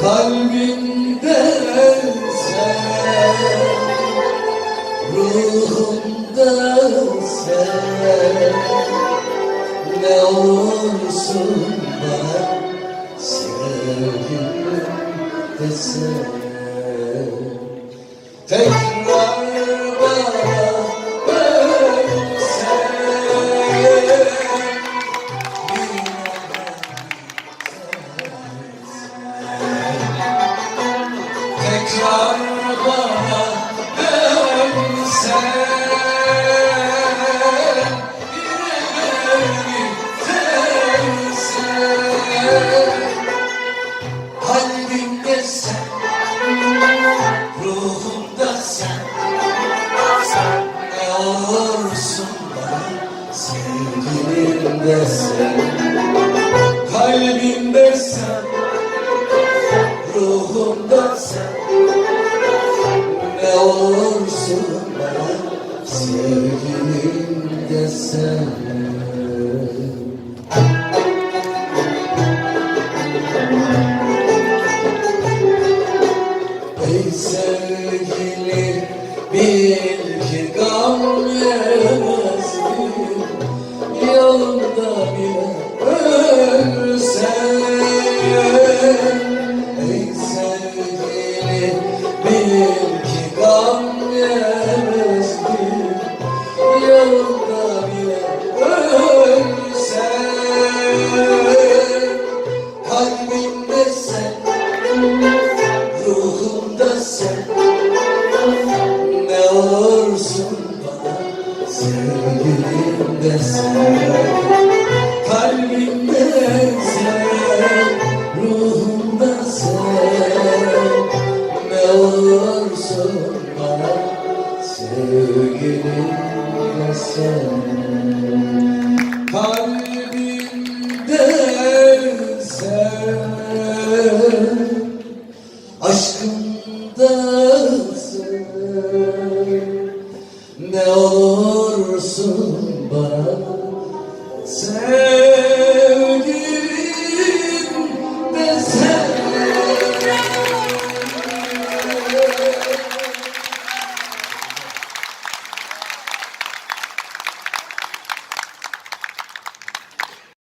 Kalbimden sen Ruhumdan sen Ne olursun sevgilim desen Tekrar bana dönsen Tekrar bana Sevgilimde sen Kalbimde sen Ruhumda sen Ne olursun bana Sevgilimde sen Ne olursun bana Sevgilimde sen. Kalbimde sen Ruhumda sen. Ne olursun bana Sevgilimde sen. Kalbimde Ne olursun bana Sen